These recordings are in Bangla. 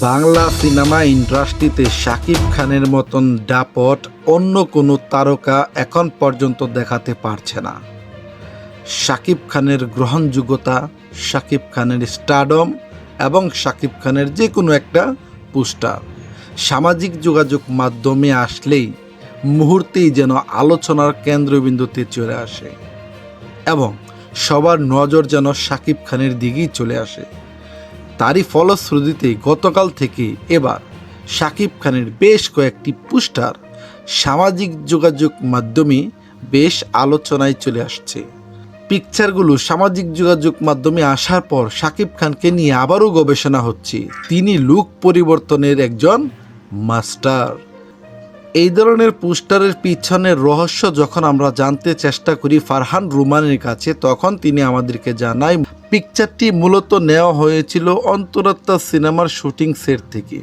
বাংলা সিনেমা ইন্ডাস্ট্রিতে শাকিব খানের মতন ডাপট অন্য কোনো তারকা এখন পর্যন্ত দেখাতে পারছে না। শাকিব খানের গ্রহণযোগ্যতা, শাকিব খানের স্টাডম এবং শাকিব খানের যে কোনো একটা পোস্টার। সামাজিক যোগাযোগ মাধ্যমে আসলেই মুহূর্তেই যেন আলোচনার কেন্দ্রবিন্দুতে চলে আসে এবং সবার নজর যেন শাকিব খানের দিকেই চলে আসে। ফলশ্রুতিতে গতকাল থেকে এবার শাকিব খানের বেশ কয়েকটি পোস্টার সামাজিক যোগাযোগ মাধ্যমে বেশ আলোচনায় চলে আসছে। পিকচারগুলো সামাজিক যোগাযোগ মাধ্যমে আসার পর শাকিব খানকে নিয়ে আবারও গবেষণা হচ্ছে। তিনি লুক পরিবর্তনের একজন মাস্টার। এই ধরনের পোস্টারের পিছনের রহস্য যখন আমরা জানতে চেষ্টা করি ফারহান রুমানের কাছে, তখন তিনি আমাদেরকে জানায় পিকচারটি মূলত নেওয়া হয়েছিল অন্তরাত্মা সিনেমার শুটিং সেট থেকে।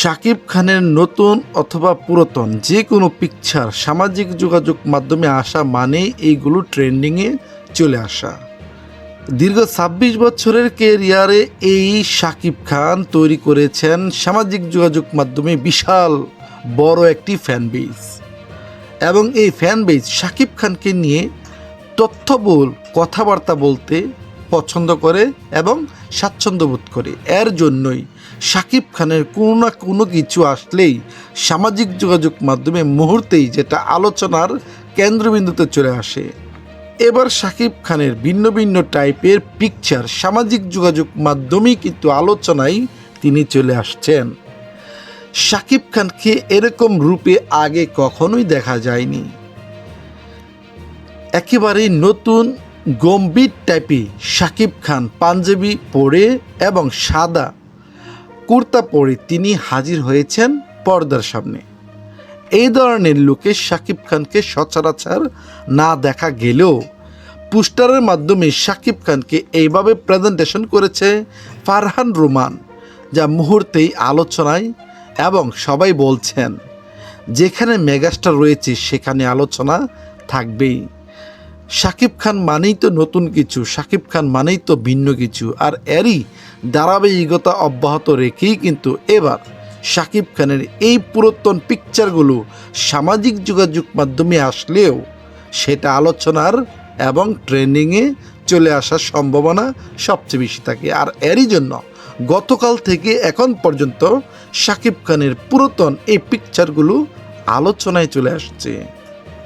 শাকিব খানের নতুন অথবা পুরাতন যে কোনো পিকচার সামাজিক যোগাযোগ মাধ্যমে আসা মানে এইগুলো ট্রেন্ডিংয়ে চলে আসা। দীর্ঘ ছাব্বিশ বছরের কেরিয়ারে এই শাকিব খান তৈরি করেছেন সামাজিক যোগাযোগ মাধ্যমে বিশাল বড় একটি ফ্যান বেস এবং এই ফ্যান বেস শাকিব খানকে নিয়ে তথ্যবহুল কথাবার্তা বলতে পছন্দ করে এবং স্বাচ্ছন্দ্য বোধ করে। এর জন্যই শাকিব খানের কোনো না কোনো কিছু আসলেই সামাজিক যোগাযোগ মাধ্যমে মুহূর্তেই যেটা আলোচনার কেন্দ্রবিন্দুতে চলে আসে। এবার শাকিব খানের ভিন্ন ভিন্ন টাইপের পিকচার সামাজিক যোগাযোগ মাধ্যমেই কিন্তু আলোচনায় তিনি চলে আসছেন। শাকিব খানকে এরকম রূপে আগে কখনোই দেখা যায়নি। একেবারেই নতুন, গম্ভীর টাইপে শাকিব খান পাঞ্জাবি পরে এবং সাদা কুর্তা পরে তিনি হাজির হয়েছেন পর্দার সামনে। এই ধরনের লোকে শাকিব খানকে সচরাচর না দেখা গেলেও পোস্টারের মাধ্যমে শাকিব খানকে এইভাবে প্রেজেন্টেশন করেছে ফারহান রোমান, যা মুহূর্তেই আলোচনায় এবং সবাই বলছেন, যেখানে মেগাস্টার রয়েছে, সেখানে আলোচনা থাকবেই। শাকিব খান মানেই তো নতুন কিছু, শাকিব খান মানেই তো ভিন্ন কিছু। আর এরই ধারাবাহিকতা অব্যাহত রেখেই কিন্তু এবার শাকিব খানের এই পুরাতন পিকচারগুলো সামাজিক যোগাযোগ মাধ্যমে আসলেও সেটা আলোচনার এবং ট্রেন্ডিংয়ে চলে আসার সম্ভাবনা সবচেয়ে বেশি থাকে। আর এরই জন্য গতকাল থেকে এখন পর্যন্ত শাকিব খানের পুরাতন এই পিকচারগুলো আলোচনায় চলে আসছে।